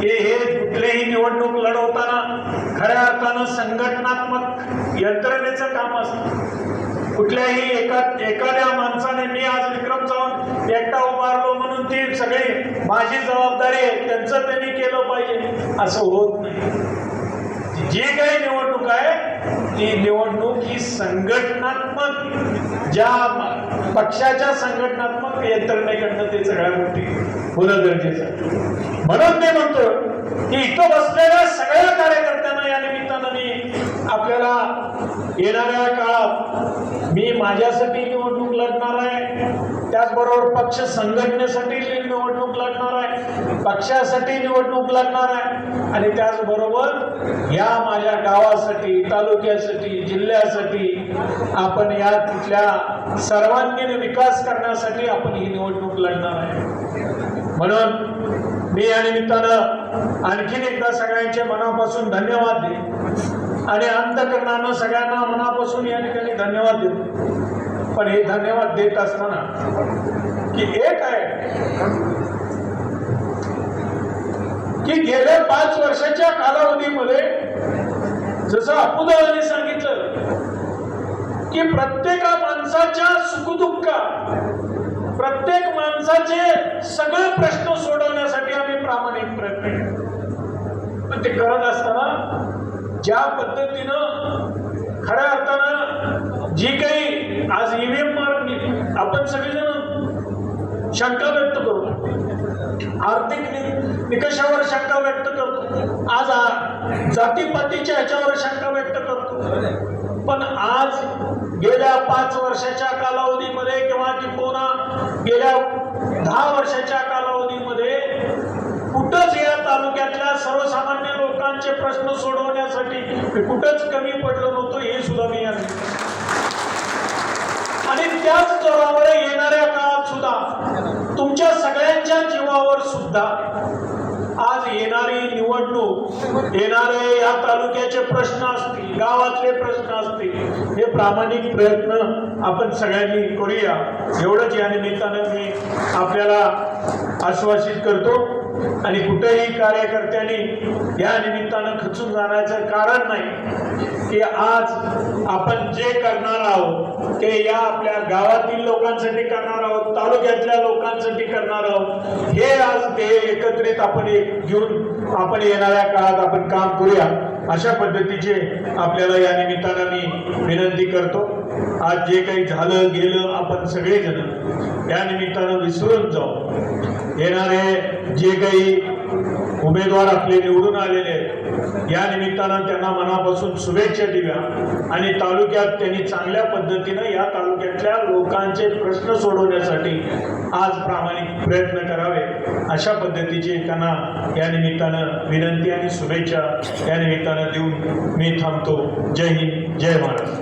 की हे कुठलेही निवडणूक लढवताना खऱ्या अर्थानं संघटनात्मक यंत्रणेचं काम असतं. कुठल्याही एका एखाद्या माणसाने मी आज विक्रम चव्हाण एकटा उभारलो म्हणून ती सगळी माझी जबाबदारी आहे त्यांचं त्यांनी केलं पाहिजे. असं होत नाही. जी काही निवडणूक ती निवडणूक ही संघटनात्मक ज्या पक्षाच्या संघटनात्मक यंत्रणेकडनं ते सगळ्या गोष्टी होणं गरजेचं आहे. म्हणून मी म्हणतो की इथं बसलेल्या सगळ्या कार्यकर्त्यांना या निमित्तानं मी आपल्याला येणाऱ्या काळात मी माझ्यासाठी निवडणूक लढणार आहे. त्याचबरोबर पक्ष संघटनेसाठी निवडणूक लढणार आहे. पक्षासाठी निवडणूक लढणार आहे. आणि त्याचबरोबर या माझ्या गावासाठी तालुक्यासाठी जिल्ह्यासाठी आपण या तिथल्या सर्वांगीण विकास करण्यासाठी आपण ही निवडणूक लढणार आहे. म्हणून मी या निमित्तानं आणखीन एकदा सगळ्यांचे मनापासून धन्यवाद दे आणि अंतकरणानं सगळ्यांना मनापासून या ठिकाणी धन्यवाद देतो पण हे धन्यवाद देत असताना की एक आहे की गेल्या पाच वर्षाच्या कालावधीमध्ये जसं अपुदाने सांगितलं की प्रत्येका माणसाच्या सुखदुःखा प्रत्येक माणसाचे सगळे प्रश्न सोडवण्यासाठी आम्ही प्रामाणिक प्रयत्न केले. पण ते करत असताना ज्या पद्धतीनं खऱ्या अर्थानं जी काही आज ईव्हीएम आपण सगळेजण शंका व्यक्त करू. आर्थिक निकषावर शंका व्यक्त करतो आज जातीपातीच्या ह्याच्यावर शंका व्यक्त करतो पण आज गेल्या पाच वर्षाच्या कालावधीमध्ये किंवा किंवा गेल्या दहा वर्षाच्या कालावधीमध्ये कुठंच या तालुक्यातल्या सर्वसामान्य लोकांचे प्रश्न सोडवण्यासाठी कुठंच कमी पडलं नव्हतं हे सुद्धा मी आणि त्याच जोरावर येणारे सुद्धा तुमच्या सगळ्यांच्या जीवावर सुद्धा आज येणारी निवडणूक येणारे या तालुक्याचे प्रश्न असतील गावातले प्रश्न असतील हे प्रामाणिक प्रयत्न आपण सगळ्यांनी करूया. एवढंच या निमित्तानं मी आपल्याला आश्वासित करतो. आणि कुठेही कार्यकर्त्यांनी या निमित्तानं खचून जाण्याचं कारण नाही की आज आपण जे करणार आहोत ते या आपल्या गावातील लोकांसाठी करणार आहोत तालुक्यातल्या लोकांसाठी करणार आहोत हे आज ते एकत्रित आपण एक घेऊन आपण येणाऱ्या काळात आपण काम करूया. अशा पद्धतीचे आपल्याला या निमित्तानं मी विनंती करतो. आज जे काही झालं गेलं आपण सगळेजण या निमित्तानं विसरून जाऊ. येणारे जे काही उमेदवार आपले निवडून आलेले आहेत या निमित्तानं त्यांना मनापासून शुभेच्छा दिव्या आणि तालुक्यात त्यांनी चांगल्या पद्धतीनं या तालुक्यातल्या लोकांचे प्रश्न सोडवण्यासाठी आज प्रामाणिक प्रयत्न करावे अशा पद्धतीची त्यांना या निमित्तानं विनंती आणि शुभेच्छा या निमित्तानं देऊन मी थांबतो. जय हिंद जय महाराष्ट्र